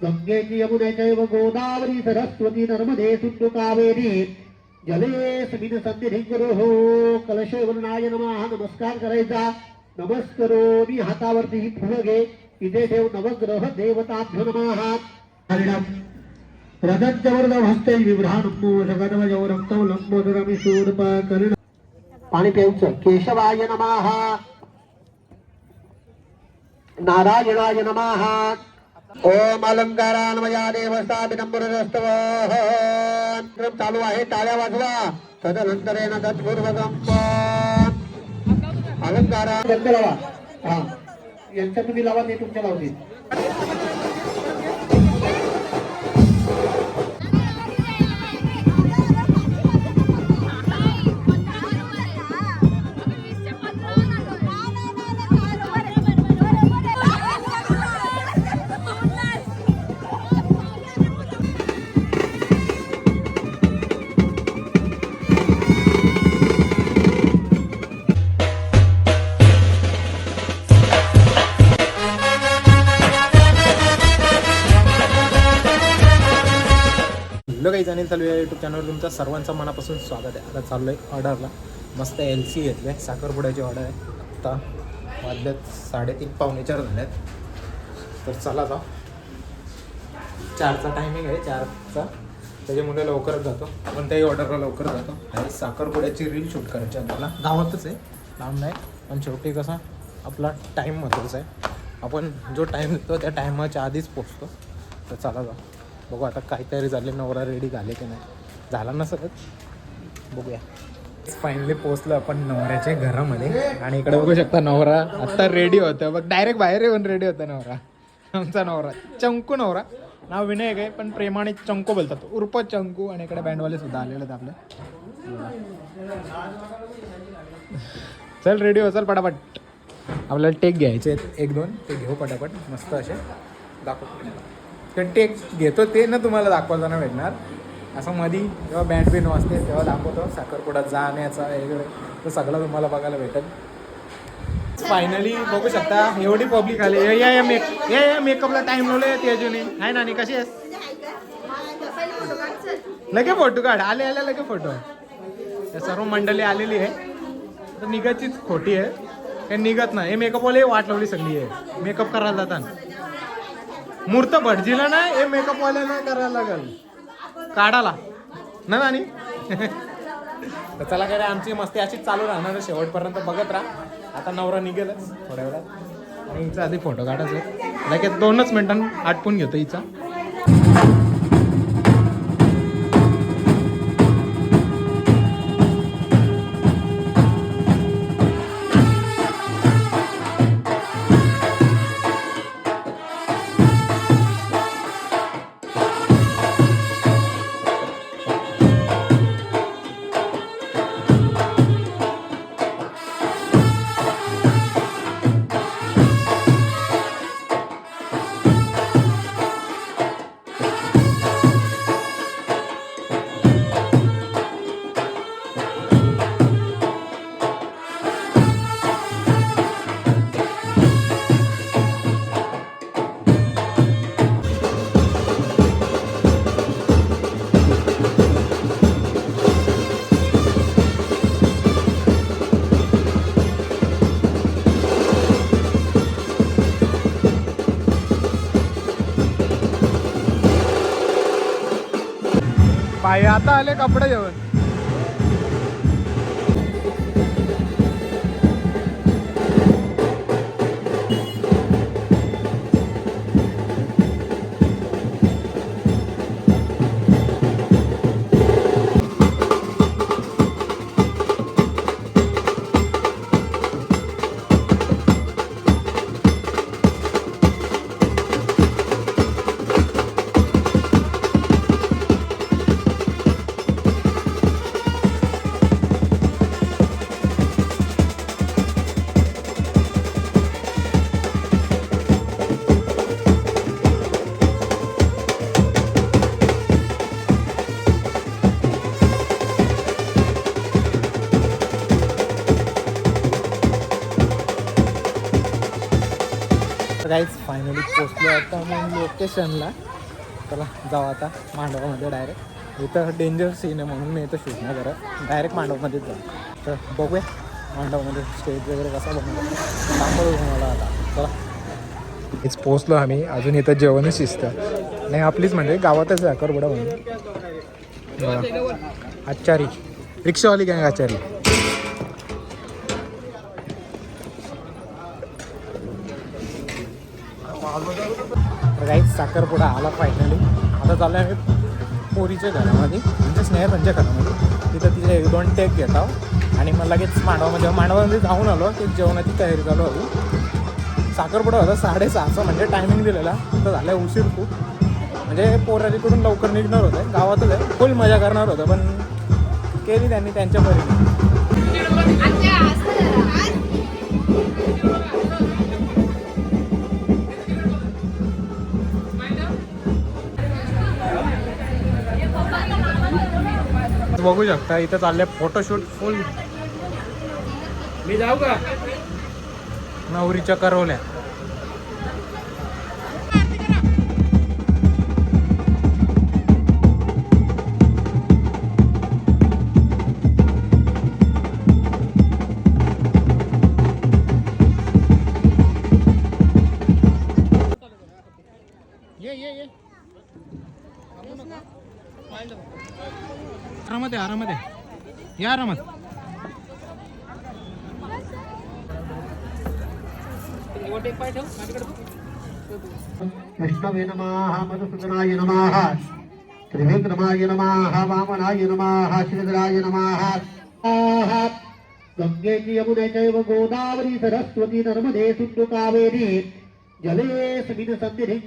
गंगेची यमुने चैव गोदावरी सरस्वती नर्मदे सिंधु कावेरी। जलेस्मिन सन्निधिं हो कलशवरणाय नमः। नमस्कार करायचा नमस्करो मी हातावरती ही फुलं घे इथे ठेव नवग्रह देवताभ्यो नमः। हरिणम। हस्ते विभ्राणमो जगदवजो रक्तौ लंबोदरमि शूर्पकर्ण पाणी प्यायचं केशवाय नमः। नारायणाय नमः। ओम अलंकारान अलंकारान्वया देवस्थापिनंबरस्तव चालू आहे टाळ्या वाजवा. तदनंतरेण तत्पूर्वकम अलंकारा हा. यांच्या तुम्ही लावा ते तुमच्या लावतील. गाईज अनिल तलवे चालू यूट्यूब चॅनलवर तुमचं सर्वांचं मनापासून स्वागत आहे. आता चाललो आहे ऑर्डरला. मस्त एल सी घेतली आहे साखरपुड्याची ऑर्डर आहे. आत्ता वाजल्यात साडेतीन पावणे चार झाल्यात तर चला जा चारचा टायमिंग आहे. चारचा. त्याच्यामुळे लवकरच जातो. आपण त्याही ऑर्डरला लवकर जातो. आणि साखरपुड्याची रील शूट करायची आपल्याला गावातच आहे. लांब नाही. पण शेवटी कसा आपला टाईम महत्त्वाचा आहे. आपण जो टाईम देतो त्या टायमाच्या आधीच पोचतो तर चला जाऊ बघू आता काय तयारी झाली नवरा रेडी झाले की नाही. झाला ना सगळं? बघूया. फायनली पोहोचलो आपण नवऱ्याच्या घरामध्ये. आणि इकडे बघू शकता नवरा आता रेडी होतं. बघ डायरेक्ट बाहेर येऊन रेडी होता नवरा. आमचा नवरा. चंकू नवरा. नाव विनायक आहे पण प्रेमाने चंकू बोलतात. उर्फ चंकू आणि इकडे बँडवाले सुद्धा आलेले आहेत आपले. चल रेडी हो चल पटापट. आपल्याला टेक घ्यायचे आहेत. एक दोन. ते घेऊ पटापट. मस्त असे. दाखव. ते घेतो ते ना तुम्हाला दाखवताना भेटणार. असं मधी जेव्हा बँड बिन वाजते तेव्हा दाखवतो. साखरपुडा जाण्याचा वगैरे. तो सगळं तुम्हाला बघायला भेटेल. फायनली बघू शकता एवढी पब्लिक आली. या- या मेक या या मेकअपला टाइम लावले ते अजूनही. आहे नानी कशी आहेस? लगे फोटो काढ. आले आले लगे फोटो या सर्व मंडळी आलेली आहे. तर निघायचीच खोटी आहे. हे निघत नाही. हे मेकअपवाले वाट लावली सगळी आहे. मेकअप करायला जाताना. मूर्त भटजीला ना हे मेकअपवाल्यांना करायला लागेल. काढाला. ना नानी? तर चला काय रे, आमची मस्ती अशीच चालू राहणार शेवटपर्यंत बघत राहा. आता नवरा निघेलच थोड्या वेळात. आणि हिचा आधी फोटो काढायचा. लगेच दोनच मिनिटां आटपून घेतो हिचा आता आले कपडे घेऊन. फायनली पोचलो आता मग लोकेशनला चला जाऊ आता मांडवामध्ये डायरेक्ट इथं डेंजर सीन आहे म्हणून मी इथं शूट नाही करत. डायरेक्ट मांडवमध्येच जाऊ. तर बघूया मांडवमध्ये स्टेज वगैरे कसा बनवतो सांभाळू तुम्हाला आता. चला. इथेच पोचलो आम्ही. अजून इथं जेवणच शिस्त. नाही आपलीच म्हणजे गावातच आहे करबडा म्हणून. आचारी. रिक्षावाली गँग आचारी. राईस साखरपुडा आला फायनली आता चालू आहे पोरीच्या घरामध्ये म्हणजे स्नेह त्यांच्या घरामध्ये. तिथं तिथे एक दोन टेक घेत आहोत. आणि मग लगेच मांडवामध्ये मांडवामध्ये जाऊन आलो की जेवणाची तयारी चालू होती साखरपुडा होता साडेसहाचा म्हणजे टायमिंग दिलेला. तर झालं उशीर खूप. म्हणजे पोराजीकडून लवकर निघणार होते. गावातच आहे. फुल मजा करणार होतं पण केली त्यांनी त्यांच्या परीने. बघू शकता इथं चाललंय फोटोशूट फुल मी जाऊ का? नवरीच्या करवल्या. आरामात आहे. या आरामात. विष्णवे नमः मधुसूदनाय नमः त्रिविक्रमाय नमः वामनाय नमः श्रीधराय नमः। आह. गंगेची यमुने चैव गोदावरी सरस्वती नर्मदे सिंधु कावेरी। जले सन्निधी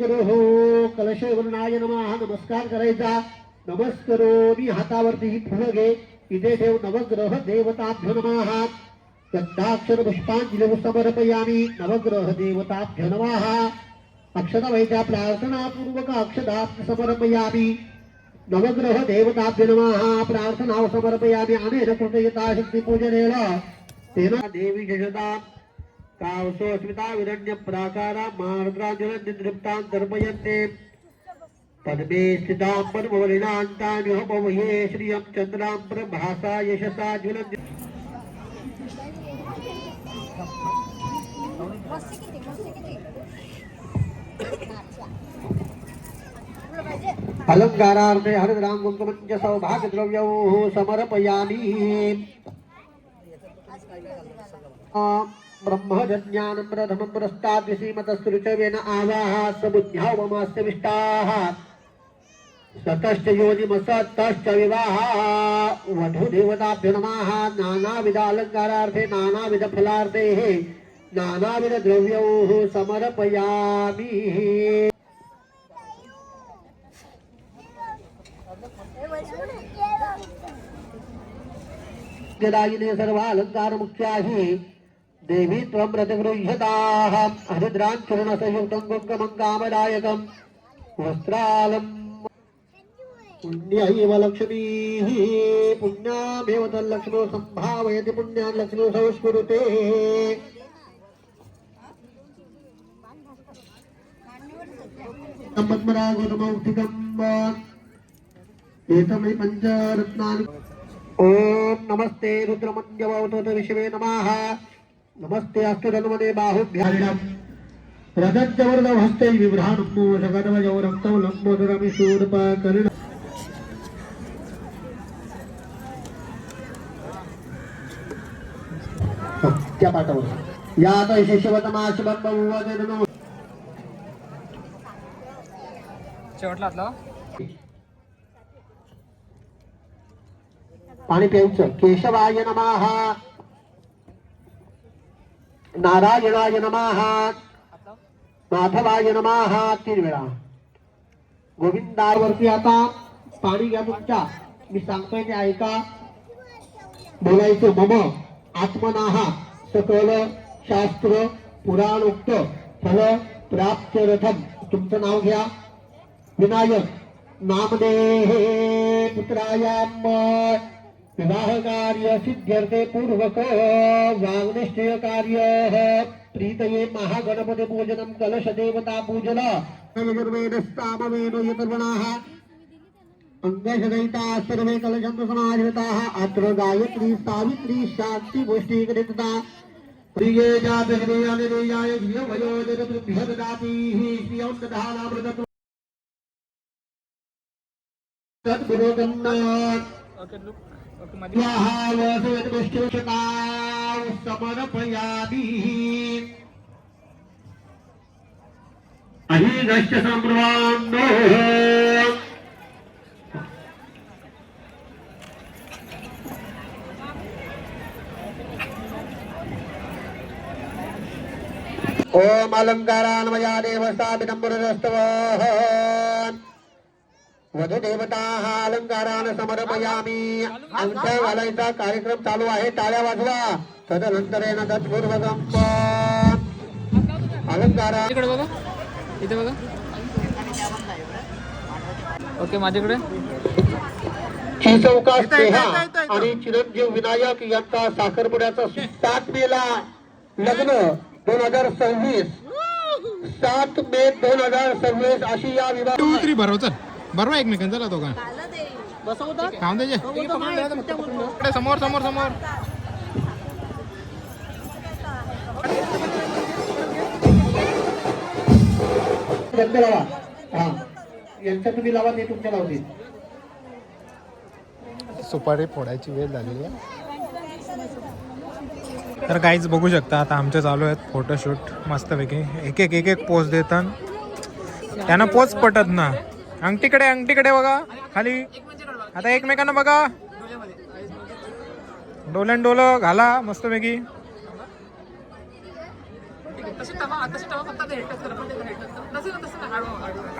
कलशवर्णाय नमः। नमस्कार करायचा। नमस्करो मी हातावरती ही फुलं घे इथे ठेव नवग्रह देवताभ्य नमः. गंधाक्षर पुष्पांजली समर्पयामी नवग्रह देवताभ्य नमः. अक्षतवैच्या प्रार्थनापूर्वक अक्षदा समर्पयामि नवग्रह देवताभ्य नमः. प्रार्थना समर्पयामि. अनेन कृतयता शक्तिपूजनेन तेना देवी जशदा कावसोऽस्मिता विरण्य प्राकारा मार्द्राञ्जलनिदृप्तां दर्पयन्ते पद्मे स्थिता पद्मवर्णान्तानुहपमये श्रियं चन्द्रां प्रभासा यशसा ज्वलन् अलङ्कारार्थे हरिद्राङ्गुङ्गमञ्च सौभाग्यद्रव्यौ समर्पयामि। ब्रह्मजज्ञानं रथमं पुरस्ताद्विसीमतस्तुरुचवेन आवाः समुद्ध्यावमास्य विष्टाः सतश्च योनिमसतश्च विवाहा वधुदेवताभ्यो नमः नानाविधालङ्कारार्थे नानाविधफलार्थेः नानाविधद्रव्यौः समर्पयामि। दायिने सर्वालङ्कारमुख्याहि देवी त्वं प्रतिगृह्यताः। हरिद्राञ्चरणसयुक्तं कुङ्कुमं कामदायकं वस्त्रालं लक्ष्मी लक्ष्मीः पुण्यामेव तल्लक्ष्मो सम्भावयति पुण्यान् लक्ष्मो संस्कुरुते। पद्मरागोतमौक्तिकम् एतमै पञ्चरत्नानि ॐ नमस्ते रुद्रमञ्जवतोत विश्वे नमः। नमस्ते अस्तुरन्वने बाहुभ्यारिणम् रजतवरदहस्ते विभ्राणमो जगदवजौ रक्तौ लम्बोदरमि शूर्पकर्ण त्या पाठावर. या आता शिशवतमाशबंबवदनो शेवटला आतला पाणी प्यायचं केशवाय नमः. नारायणाय नमः. माधवाय नमः. तीन वेळा. गोविंदावरती आता पाणी घ्या तुमच्या. मी सांगतोय ते ऐका. बोलायचं मम. आत्मनाहा. सकल शास्त्र पुराणोक्त फल प्राप्त रथम. तुमचं नाव घ्या. विनायक. नामदेहे पुत्रायाम विवाह कार्य सिद्ध्यर्थे पूर्वक वाग्निश्चय कार्य. प्रीतये महागणपते पूजनम कलश देवता पूजन. यजुर्वेदस्तामवेदो यतर्वणाः अंगशदयिता सर्वे कलशन्त समाहृताः अत्र गायत्री सावित्री शान्ति गोष्ठीकृता प्रिये जातहृदयानिरेयाय धियवयो जगतृभ्यददातिः श्रियं दधानामृततु तद्गुरुगन्नात् स्वाहावसयद्गुष्ठोषकां समर्पयामि। अहिगश्च सम्भ्रान्नो ओम अलङ्कारान्मया देवस्तापितम्बरस्तव वधुदेवताः अलंकारान समर्पयामी। अंगठ्या घालायचा कार्यक्रम चालू आहे टाळ्या वाजवा। तदनंतरेन तत्पूर्वकं अलंकारा इकडे बघा. इथे बघा. ओके माझ्याकडे. ही स्नेहा आणि चिरंजीव विनायक यांचा साखरपुड्याचा सात मेला. लग्न दोन हजार सव्वीस. सात मे दोन हजार सव्वीस अशी या विवाह टू थ्री भरव चल. बरोबर एकमेकांचा चला दोघा. खाऊन द्यायचे समोर समोर समोर. गंध लावा हा. यांच्या तुम्ही लावा ते तुमच्या लावतील. सुपारी फोडायची वेळ झालेली आहे. तर काहीच बघू शकता आता आमचे चालू आहेत फोटोशूट मस्तपैकी. एक एक एक एक पोच देतात. त्यांना पोच पटत ना. अंगठीकडे अंगठीकडे बघा. खाली. आता एकमेकांना बघा. डोलन डोलं घाला मस्तपैकी.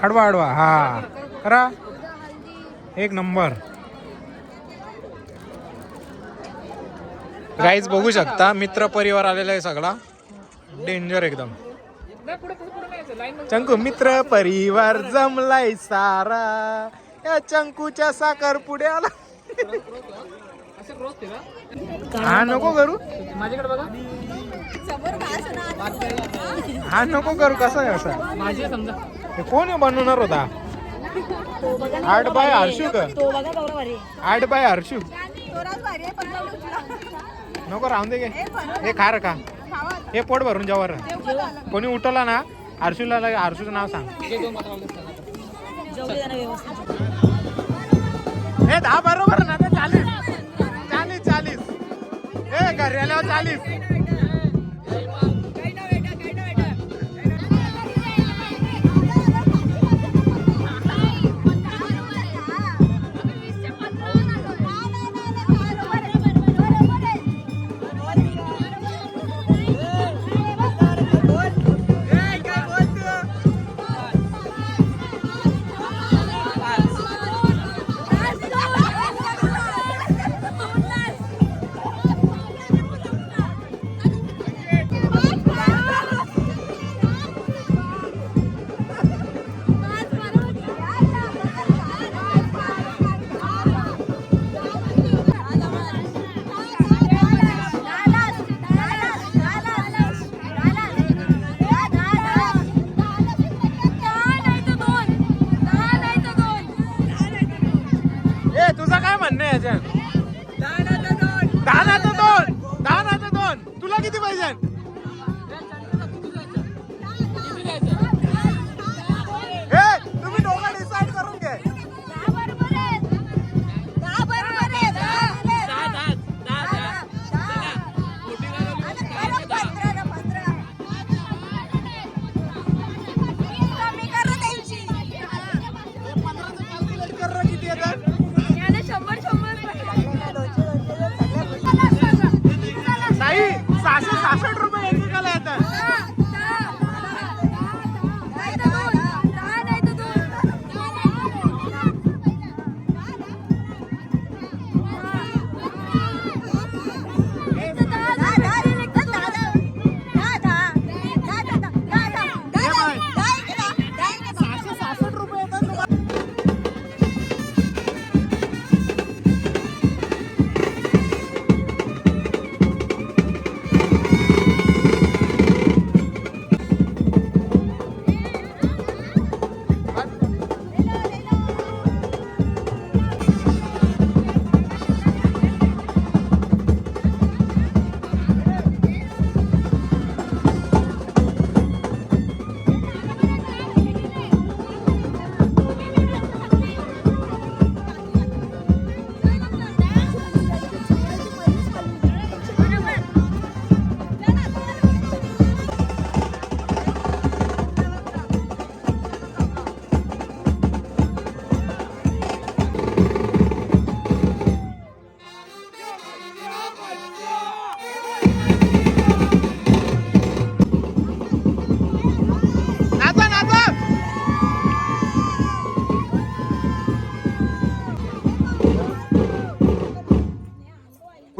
आडवा आडवा. हा करा. एक नंबर. गाईज बघू शकता मित्र परिवार आलेला आहे सगळा. डेंजर एकदम. चंकू मित्र परिवार जमलाय सारा. या चंकूच्या साखर पुढे आला. हा नको करू. माझ्याकडे बघा हा नको करू कसा आहे असा? समजा हे कोण बनवणार होता? आठ बाय हर्षू का? आठ बाय हर्षू. नको राहून दे गे हे खार का हे पोट भरून जेवर कोणी उठवला ना लगे- हर्षूचं नाव सांग. हे दहा बरोबर ना ते चालीस चालीस चालीस हे घरी आल्यावर चालीस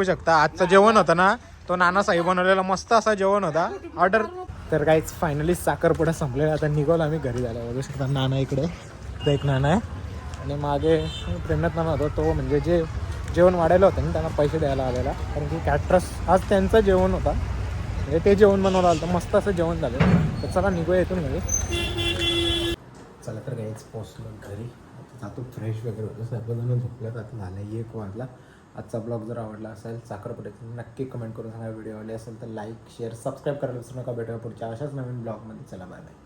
बघू शकता. आजचं जेवण होतं ना तो नाना साहेब बनवलेला मस्त असा जेवण होता. ऑर्डर तर काहीच फायनली साखरपुडा संपलेला. आता निघालो आम्ही घरी जायला. बघू शकता नाना इकडे. तो एक नाना आहे. आणि मागे प्रेमनाथ नाना होता. तो म्हणजे जे जेवण वाढायला होतं ना त्यांना पैसे द्यायला आलेला. कारण की कॅट्रस आज त्यांचं जेवण होता. म्हणजे ते जेवण बनवलं आलं होतं. मस्त असं जेवण झालं. तर चला निघूया येतून घरी. चला तर काहीच पोचलो घरी. जातो फ्रेश वगैरे होतो. सर्वजण झोपल्यात. आता झालं एक वाजला. आजचा ब्लॉग जर आवडला असेल साखरपुड्याचा नक्की कमेंट करून सांगा. व्हिडिओ आवडले असेल तर लाईक शेअर सबस्क्राईब करायला विसरू नका. भेटूया पुढच्या अशाच नवीन ब्लॉगमध्ये. चला बाय बाय